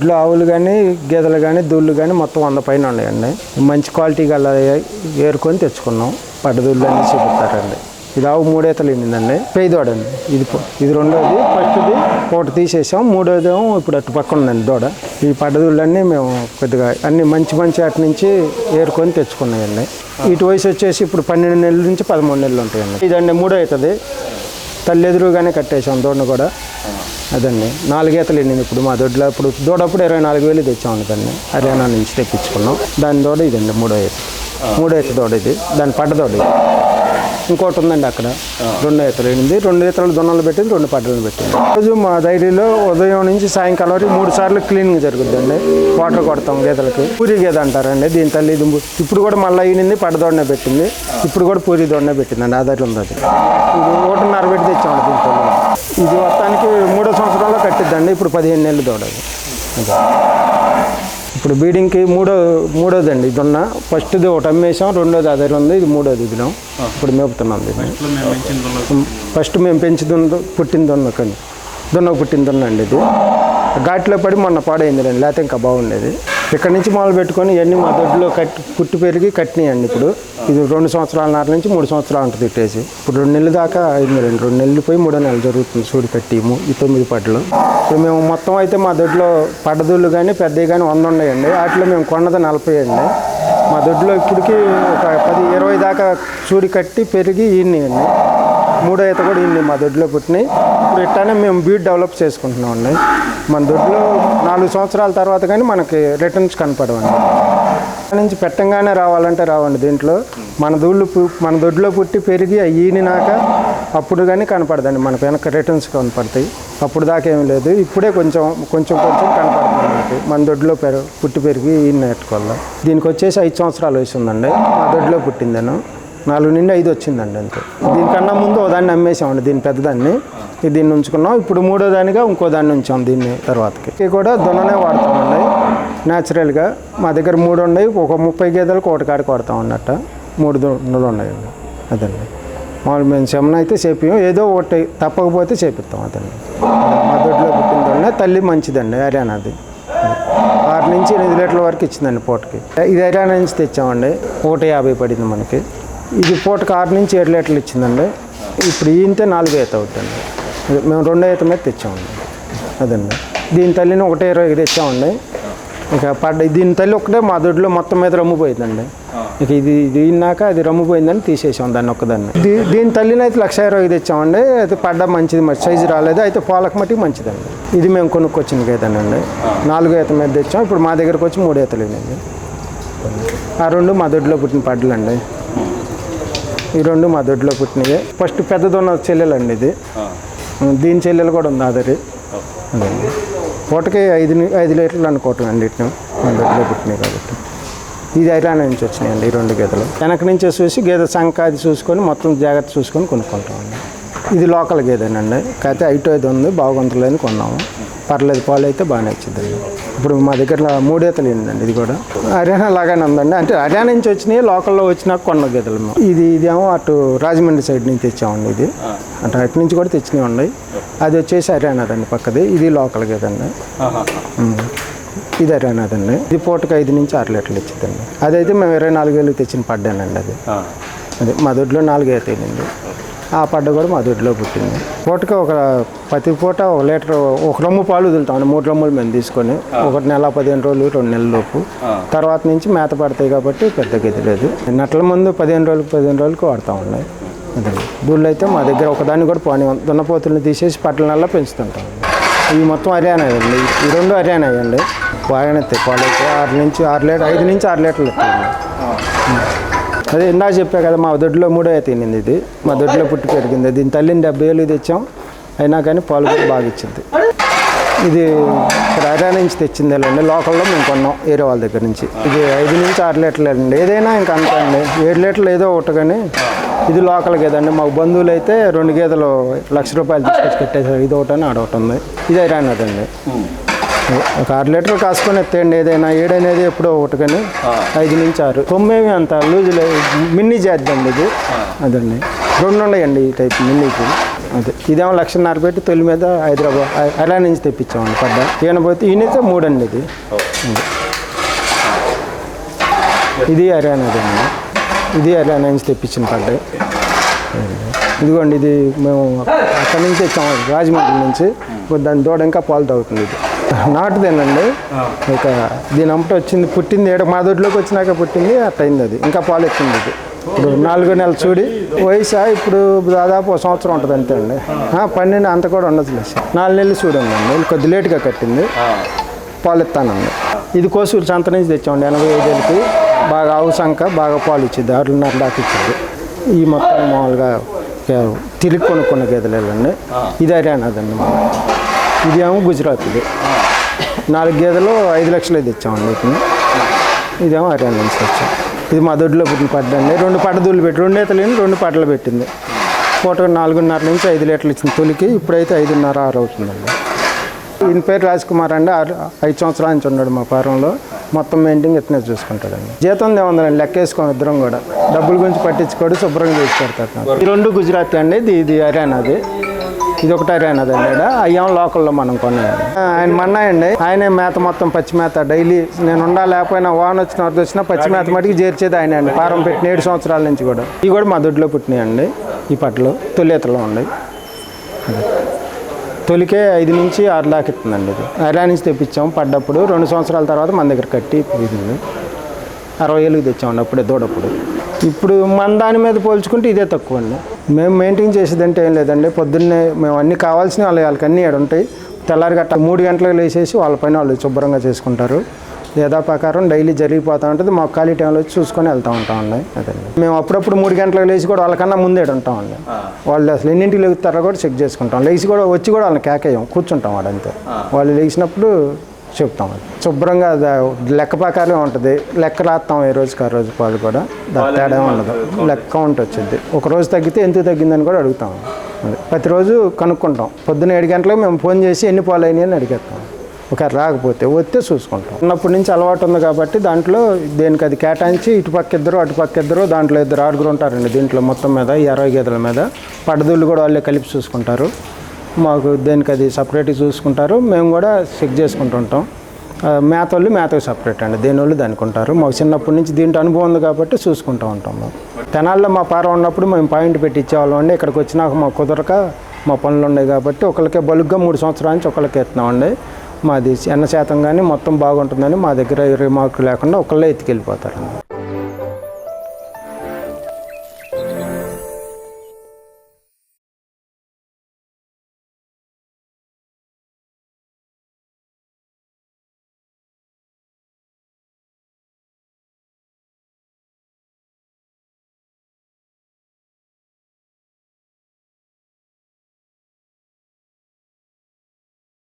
ఇంట్లో ఆవులు కానీ గేదెలు కానీ దూళ్ళు కానీ మొత్తం వంద పైన ఉన్నాయండి. మంచి క్వాలిటీ గల ఏరుకొని తెచ్చుకున్నాం. పడ్డదూళ్ళు అన్నీ చూపిస్తారండి. ఇది ఆవు మూడేతలు ఎన్నిందండి పేదోడండి ఇది ఇది రెండోది. ఫస్ట్ది ఒకటి తీసేసాం. మూడోది ఇప్పుడు అటు పక్కన ఉందండి దూడ. ఈ పడ్డదూళ్ళన్నీ మేము కొద్దిగా అన్ని మంచి మంచి అటు నుంచి ఏరుకొని తెచ్చుకున్నాయండి. ఇటు వయసు వచ్చేసి ఇప్పుడు పన్నెండు నెలల నుంచి పదమూడు నెలలు ఉంటాయండి. ఇదండి మూడో అవుతుంది తల్లి ఎదురుగానే కట్టేసాం దూడను కూడా. అదండి. నాలుగేతలు ఎండింది ఇప్పుడు మా దొడ్లో. ఇప్పుడు దూడప్పుడు ఇరవై నాలుగు వేలు తెచ్చామండి దాన్ని. హర్యానా నుంచి తెప్పించుకున్నాం. దాని దూడ ఇదండి మూడో ఎత్తు మూడో ఎత్తు దూడ ఇది. దాని పడ్డ దూడ ఇది. ఇంకోటి ఉందండి అక్కడ. రెండు ఈతలు ఎండింది రెండు ఈతలు దున్నలు పెట్టింది రెండు పడ్డలు పెట్టింది. రోజు మా డైరీలో ఉదయం నుంచి సాయంకాలం వరకు మూడు సార్లు క్లీనింగ్ జరుగుతుందండి వాటర్ కొడతాం గేదెలకి. పూరి గేదె అంటారండి దీని తల్లి ఇప్పుడు కూడా మళ్ళీ ఈనింది పడ్డ దూడనే పెట్టింది. ఇప్పుడు కూడా పూరి దూడనే పెట్టిందండి ఆధార్ ఉంది అది. ఇది ఒకటిన్నర పెట్టి తెచ్చామండి తల్లి ఇది మొత్తానికి మూడో సంవత్సరాల్లో కట్టిద్దండి ఇప్పుడు పదిహేను నెలలు దూడది. ఇప్పుడు బీడింగ్కి మూడో మూడోదండి ఇది ఉన్న ఫస్ట్ది ఒకటి అమ్మేసాం రెండోది అదే ఉంది ఇది మూడోది ఇదిలో. ఇప్పుడు మేపుతున్నాం దీన్ని. ఫస్ట్ మేము పెంచి దున్న పుట్టిన దున్న కానీ దున్న పుట్టిన దున్న అండి ఇది. ఘాట్లో పడి మొన్న పాడైంది రండి లేకపోతే ఇంకా బాగుండేది. ఇక్కడ నుంచి మొదలు పెట్టుకొని ఇవన్నీ మా దొడ్లో కట్టి పుట్టి పెరిగి కట్టినాయండి ఇప్పుడు. ఇది రెండు సంవత్సరాల నాటి నుంచి మూడు సంవత్సరాలు ఉంటుంది ఇట్టేసి ఇప్పుడు రెండు నెలలు దాకా అయింది రెండు నెలలు పోయి మూడో నెలలు జరుగుతుంది సూడి కట్టాము ఈ తొమ్మిది పడ్లు ఇప్పుడు మేము మొత్తం అయితే మా దొడ్లో పడ్డదుళ్ళు కానీ పెద్దవి కానీ వంద ఉన్నాయండి. వాటిలో మేము కొన్నది నలభై అండి. మా దొడ్లో ఇప్పటికి ఒక పది ఇరవై దాకా చూడి కట్టి పెరిగి ఈయన్నాయండి మూడో ఈత కూడా ఇన్ని మా దొడ్లో పుట్టినాయి. ఇప్పుడు ఇట్లానే మేము బీడ్ డెవలప్ చేసుకుంటున్నాం అండి మన దొడ్లో నాలుగు సంవత్సరాల తర్వాత కానీ మనకి రిటర్న్స్ కనపడవండి. అక్కడి నుంచి పెట్టంగానే రావాలంటే రావండి దీంట్లో. మన దూళ్ళు మన దొడ్లో పుట్టి పెరిగి అవి ఈనినాక అప్పుడు కానీ కనపడదండి. మనకు వెనక రిటర్న్స్ కనపడతాయి. అప్పుడు దాకా ఏం లేదు. ఇప్పుడే కొంచెం కొంచెం కొంచెం కనపడుతుంది మనకి. మన దొడ్లో పెరు పుట్టి పెరిగి ఈయన నేర్చుకోవాలి దీనికి వచ్చేసి ఐదు సంవత్సరాలు వయసు ఉందండి మా దొడ్లో పుట్టిందను. నాలుగు నుండి ఐదు వచ్చిందండి అంతే. దీనికన్నా ముందు ఓ దాన్ని అమ్మేసామండి. దీని పెద్దదాన్ని. దీన్ని ఉంచుకున్నాం. ఇప్పుడు మూడో దానిగా ఇంకో దాన్ని ఉంచాం దీన్ని తర్వాతకి. ఇది కూడా దొన్ననే వాడతామండి న్యాచురల్గా మా దగ్గర మూడు ఉన్నాయి. ఒక ముప్పై గేదెలకు ఒకటి కాడికి వాడతాం అన్నట్ట. మూడు దున్నులు ఉన్నాయండి. అదండి. మామూలు మేము శమన అయితే చేపియం ఏదో ఒకటి తప్పకపోతే చేపిస్తాం అదండి. మా దొడ్లో పుట్టిన తల్లి మంచిదండి హర్యానాది ఆరు నుంచి ఎనిమిది లీటర్ల వరకు ఇచ్చిందండి పూటకి. ఇది హర్యానా నుంచి తెచ్చామండి. ఒకటి యాభై పడింది మనకి. ఇది పూటకి ఆరు నుంచి ఏడు లీటర్లు ఇచ్చిందండి. ఇప్పుడు ఈయంతే నాలుగు అవుతుందండి. అవుతుంది మేము రెండో ఈత మీద తెచ్చామండి. అదండి. దీని తల్లిని ఒకటే ఇరవైకి తెచ్చామండి. ఇక పడ్డ దీని తల్లి ఒకటే మా దొడ్లో మొత్తం మీద రమ్ముపోయిందండి. ఇక ఇది దీన్నాక అది రమ్ముపోయిందని తీసేసాం దాన్ని ఒక్కదాన్ని. దీ దీని తల్లిని అయితే లక్ష ఇరవై తెచ్చామండి. అయితే పడ్డ మంచిది మరి సైజు రాలేదు. అయితే పాలక మట్టి మంచిదండి. ఇది మేము కొనుక్కొచ్చిన గీతనండి నాలుగో ఈత మీద తెచ్చాం. ఇప్పుడు మా దగ్గరకు వచ్చి మూడు ఈతలేనండి ఆ రెండు మా దొడ్లో పుట్టిన పడ్డలండి ఈ రెండు మా దొడ్లో పుట్టినవి ఫస్ట్ పెద్దదొన్న చెల్లెలండి ఇది. దీని చెల్లెలు కూడా ఉంది అదండి పూటకి ఐదు ఐదు లీటర్లు అనుకోవటం పుట్టినాయి కాబట్టి. ఇది హర్యానా నుంచి వచ్చినాయండి ఈ రెండు గేదెలు. వెనక నుంచి చూసి గేదె సంఖ అది చూసుకొని మొత్తం జాగ్రత్త చూసుకొని కొనుక్కుంటామండి ఇది లోకల్ గేదెనండి. కాకపోతే ఐటో ఇది ఉంది బాగుంటలేని కొన్నాము. పర్లేదు పాలు అయితే బాగానే వచ్చిందండి. ఇప్పుడు మా దగ్గర మూడేతలు ఏంటండి ఇది కూడా. హర్యానా లాగానే ఉందండి. అంటే హర్యానా నుంచి వచ్చినాయి లోకల్లో వచ్చినాక కొన్న గేదెలు. ఇది ఇదేమో అటు రాజమండ్రి సైడ్ నుంచి తెచ్చామండి ఇది. అంటే అటు నుంచి కూడా తెచ్చినవి ఉన్నాయి. అది వచ్చేసి హర్యానాదండి పక్కది. ఇది లోకల్ గేదండి. ఇది హర్యానాదండి ఇది పూటకి ఐదు నుంచి ఆరు లీటర్లు ఇచ్చిందండి. అదైతే మేము ఇరవై నాలుగు వేలు తెచ్చిన పడ్డానండి అది. అది మా దొడ్లో నాలుగు అయిపోయింది. ఆ పడ్డ కూడా మా దొడ్లో పుట్టింది. పూటకి ఒక ప్రతి పూట ఒక లీటర్ ఒక రొమ్ము పాలు వదులుతామండి మూడు రొమ్ములు మేము తీసుకొని ఒకటి నెల పదిహేను రోజులు రెండు నెలల లోపు. తర్వాత నుంచి మేత పడతాయి కాబట్టి పెద్ద గది లేదు. నట్ల ముందు పదిహేను రోజులకు పదిహేను రోజులకు వాడతామండి అదండి దూళ్ళు అయితే మా దగ్గర ఒకదాన్ని కూడా పోనీ దున్నపోతుల్ని తీసేసి పట్ల నెల పెంచుతుంటాం. ఇవి మొత్తం హర్యానా అండి. ఈ రెండు హర్యానా అండి. బాగానే పాలు అయితే ఆరు నుంచి ఆరు లీటర్ ఐదు నుంచి ఆరు లీటర్లు అదే ఇందాక చెప్పా కదా మా దొడ్లో మూడో తినింది ఇది. మా దొడ్లో పుట్టి పెరిగింది. దీని తల్లిని డెబ్బై ఏళ్ళు తెచ్చాం. అయినా కానీ పాలు కూడా బాగా ఇచ్చింది. ఇది హర్యానా నుంచి తెచ్చింది అండి లోకల్లో మేము కొన్నాం ఏరే వాళ్ళ దగ్గర నుంచి. ఇది ఐదు నుంచి ఆరు లీటర్లు అండి ఏదైనా ఇంకా అంతే అండి ఏడు లీటర్లు ఏదో ఒకటి కానీ ఇది లోకల్ గేదండి. మాకు బంధువులు అయితే రెండు గేదెలు లక్ష రూపాయలు తీసుకొచ్చి కట్టేసారు ఇది ఒకటి అని ఆడొకటి ఉంది. ఇది హర్యానాదండి ఒక ఆరు లీటర్లు కాసుకొని ఎత్తేయండి ఏదైనా ఏడనేది ఎప్పుడో ఒకటి కానీ ఐదు నుంచి ఆరు. తొమ్మిది అంత లూజ్ లేదు మిన్నీ చేద్దండి ఇది. అదండి. రెండు ఉన్నాయండి ఈ టైప్ మిన్నీకి. అదే. ఇదేమో లక్షన్నర పెట్టి తొలి మీద హైదరాబాద్ హైదరాబాద్ నుంచి తెప్పించామండి పడ్డ. ఈయన పోతే ఈయనైతే మూడండి ఇది. ఇది హర్యానాది అండి ఇది హర్యానా నుంచి తెప్పించిన పడ్డ. ఇదిగోండి ఇది మేము అక్కడి నుంచి తెచ్చాము రాజమండ్రి నుంచి. దాని దూడ ఇంకా పాలు తాగుతుంది ఇది. నాటుదేనండి. ఇక దీని అమ్మట వచ్చింది పుట్టింది ఏడు మా దొడ్లోకి వచ్చినాక పుట్టింది అట్టయింది అది. ఇంకా పాలు ఎక్కింది ఇది. ఇప్పుడు నాలుగో నెలలు చూడి వయసు ఇప్పుడు దాదాపు ఒక సంవత్సరం ఉంటుంది అంతే అండి. పన్నెండు అంత కూడా ఉండదు నాలుగు నెలలు చూడండి అండి కొద్ది లేట్గా కట్టింది. పాలు ఇస్తానండి ఇది కోసూరు సంత నుంచి తెచ్చామండి ఎనభై ఐదేళ్ళకి. బాగా ఆవు సంక బాగా పాలు ఇచ్చింది ఆరున్నర దాకా ఇచ్చింది. ఈ మొత్తం మామూలుగా తిరిగి కొనుక్కున్న గేదెలేనండి ఇది హర్యానాదండి మనం ఇది ఏమో గుజరాత్ది నాలుగు గేదెలు ఐదు లక్షలు తెచ్చామండి వీటిని ఇదేమో హర్యానా నుంచి వచ్చాం ఇది మా దొడ్లో పుట్టిన పడ్డండి రెండు పడ్డదూళ్ళు పెట్టి రెండు ఈతలేని రెండు పడ్డలు పెట్టింది. పూట నాలుగున్నర నుంచి ఐదు లీటర్లు ఇచ్చిన తొలికి ఇప్పుడైతే ఐదున్నర ఆరు అవుతుందండి. ఈయన పేరు రాజ్ కుమార్ అండి. ఆరు ఐదు సంవత్సరాల నుంచి ఉన్నాడు మా ఫారంలో. మొత్తం మెయింటైన్ ఇతనే చూసుకుంటాడండి. జీతం ఏముందండి? లెక్క వేసుకోం ఇద్దరం కూడా. డబ్బుల గురించి పట్టించుకోడు శుభ్రంగా చేసి పెడతాడు. ఈ రెండు గుజరాత్ అండి. ఇది ఇది హర్యానాది. ఇది ఒకటి హర్యానాది అయ్యాం లోకల్లో మనం కొన్నాయండి ఆయన మన్నాయండి. ఆయనే మేత మొత్తం పచ్చి మేత డైలీ నేను ఉండా లేకపోయినా వాన్ వచ్చిన వరద వచ్చినా పచ్చి మేత మటుకు చేర్చేది ఆయన అండి. పారం పెట్టిన ఏడు సంవత్సరాల నుంచి కూడా. ఇవి కూడా మా దొడ్లో పుట్టినాయండి. ఈ పట్లు తొలితలో ఉన్నాయి తొలికే ఐదు నుంచి ఆరు దాకా ఇస్తుందండి ఇది. హైరా నుంచి తెప్పించాం. పడ్డప్పుడు రెండు సంవత్సరాల తర్వాత మన దగ్గర కట్టి అరవై ఏళ్ళకి తెచ్చామండి అప్పుడే దూడప్పుడు. ఇప్పుడు మన దాని మీద పోల్చుకుంటే ఇదే తక్కువ అండి. మేము మెయింటైన్ చేసేదంటే ఏం లేదండి. పొద్దున్నే మేము అన్నీ కావాల్సిన వాళ్ళ వాళ్ళకి అన్నీ ఉంటాయి. తెల్లారి గట్ట మూడు గంటలకు లేచేసి వాళ్ళ పైన వాళ్ళు శుభ్రంగా చేసుకుంటారు. యథా ప్రకారం డైలీ జరిగిపోతూ ఉంటుంది. మాకు ఖాళీ టైంలో వచ్చి చూసుకొని వెళ్తూ ఉంటామండి అదండి మేము అప్పుడప్పుడు మూడు గంటలకు లేచి కూడా వాళ్ళకన్నా ముందే ఈడ ఉంటామండి వాళ్ళు అసలు ఎన్నింటికి లెగుతారో కూడా చెక్ చేసుకుంటాం. లేచి కూడా వచ్చి కూడా వాళ్ళని కేకేయం. కూర్చుంటాం వాడంతే. వాళ్ళు లేచినప్పుడు చెప్తాం. అది శుభ్రంగా లెక్క ప్రకారం ఉంటుంది. లెక్క రాస్తాం ఏ రోజుకి ఆ రోజు పాలు కూడా. దాని తేడా ఉండదు. లెక్క కౌంట్ వచ్చింది ఒక రోజు తగ్గితే ఎంత తగ్గిందని కూడా అడుగుతాం. అది ప్రతిరోజు కనుక్కుంటాం. పొద్దున్న ఏడు గంటలకు మేము ఫోన్ చేసి ఎన్ని పాలు అయినాయి అని అడిగేస్తాం. ఒకవేళ రాకపోతే వస్తే చూసుకుంటాం. ఉన్నప్పటి నుంచి అలవాటు ఉంది కాబట్టి దాంట్లో దేనికి అది కేటాయించి ఇటు పక్క ఇద్దరు అటు పక్క ఇద్దరు దాంట్లో ఇద్దరు ఆరుగురు ఉంటారండి దీంట్లో మొత్తం మీద ఈ అరవై గేదెల మీద. పడదూళ్ళు కూడా వాళ్ళే కలిపి చూసుకుంటారు. మాకు దేనికి అది సపరేట్గా చూసుకుంటారు మేము కూడా చెక్ చేసుకుంటుంటాం. మేత వాళ్ళు మేతకు సపరేట్ అండి. దేని వాళ్ళు దానికి ఉంటారు. మాకు చిన్నప్పటి నుంచి దీంట్లో అనుభవం ఉంది కాబట్టి చూసుకుంటూ ఉంటాం మేము. తెనాల్లో మా పార ఉన్నప్పుడు మేము పాయింట్ పెట్టి ఇచ్చేవాళ్ళం అండి. ఇక్కడికి వచ్చినాక మాకు కుదరక మా పనులు ఉన్నాయి కాబట్టి ఒకరికే బలుగ్గా మూడు సంవత్సరాల నుంచి ఒకరికే ఎత్తున్నామండి. మాది ఎన్న శాతం కానీ మొత్తం బాగుంటుందని మా దగ్గర రిమార్క్ లేకుండా ఒకళ్ళే ఎత్తుకెళ్ళిపోతారండి.